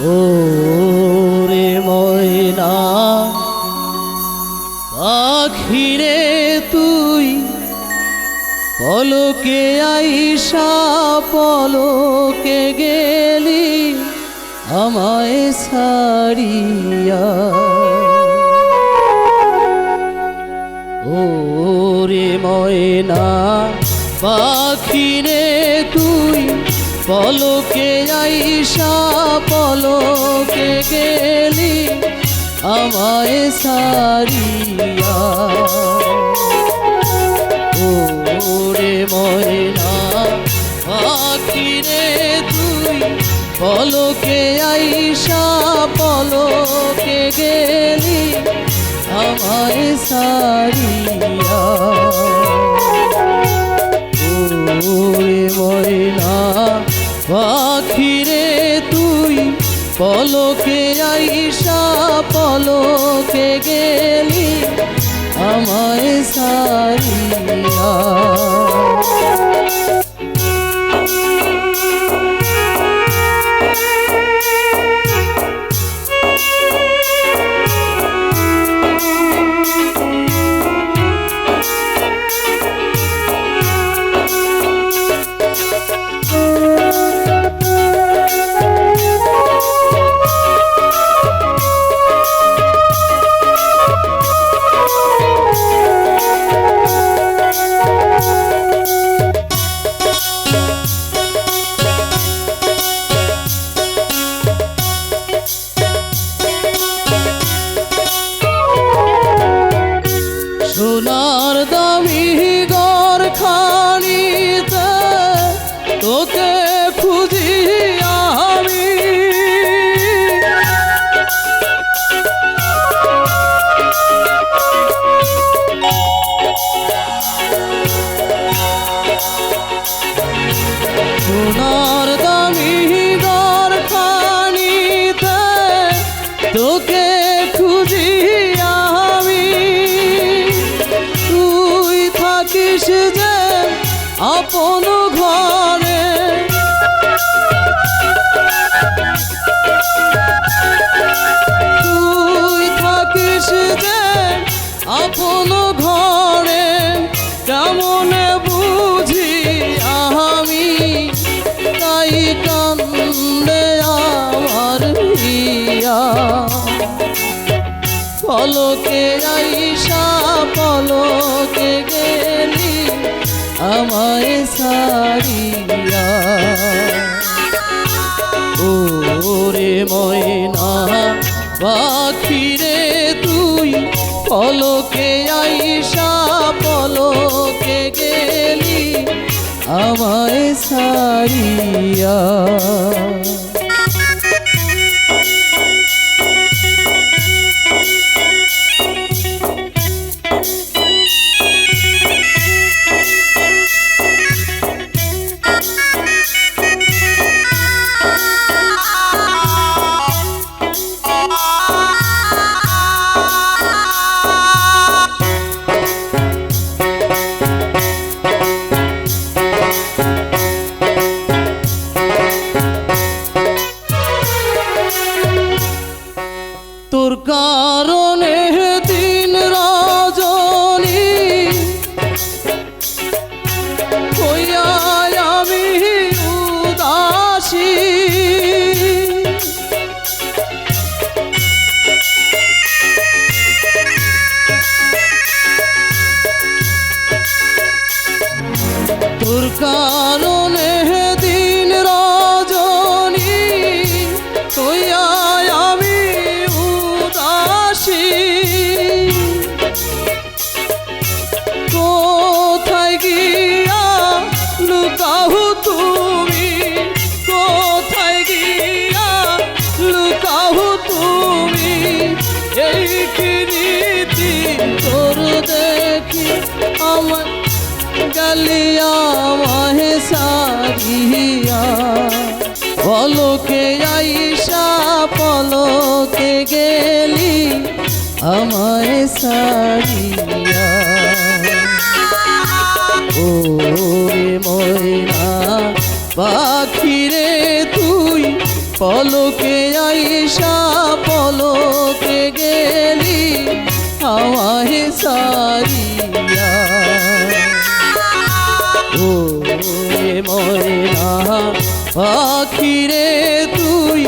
ও রে ময়না পাখিরে তুই পলকে আইসা, পলকে গেলি আমায় সারিয়া ও রে ময়না পাখিরে তুই পলকে আইসা, পলকে গেলি আমায় সারিয়া। ও রে ময়না পাখিরে তুই পলকে আইসা, পলকে গেলি আমায় সারিয়া। পলকে আইসা পলকে গেলি আমায় সারিয়া। সোনার দামি গর খানিতে তোকে খুঁজি আমি। তুই থাকিস যে আপন ঘরে। তুই থাকিস যে আপন পলকে আইসা, পলকে গেলি আমায় সারিয়া ওরে ময়না পাখিরে তুই, পলকে আইসা, পলকে গেলি আমায় সারিয়া তোর কারণে গালিয়া মাহে সারিয়া পলকে আইসা পলকে গেলি আমায় সারিয়া ও ময়না পাখিরে তুই পলকে আইসা পলকে গেলি আমায় সারিয়া ও রে ময়না পাখিরে তুই,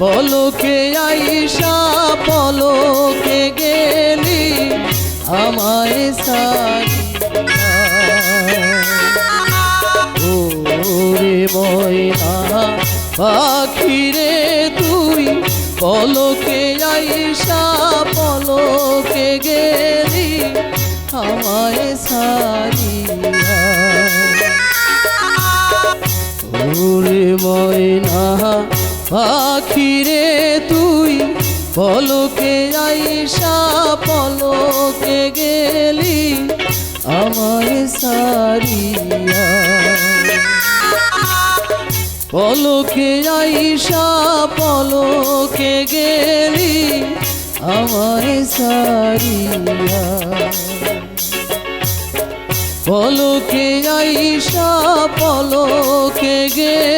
পলকে আইসা, পলকে গেলি আমায় সারিয়া ওরে ময়না পাখিরে তুই, পলকে আইসা, পলকে গেলি ওরে ময়না পাখিরে তুই পলকে আইসা, পলকে গেলি আমার সারিয়া। পলকে আইসা, পলকে গেলি আমার সারিয়া। পলকে আইসা, পলকে গেলি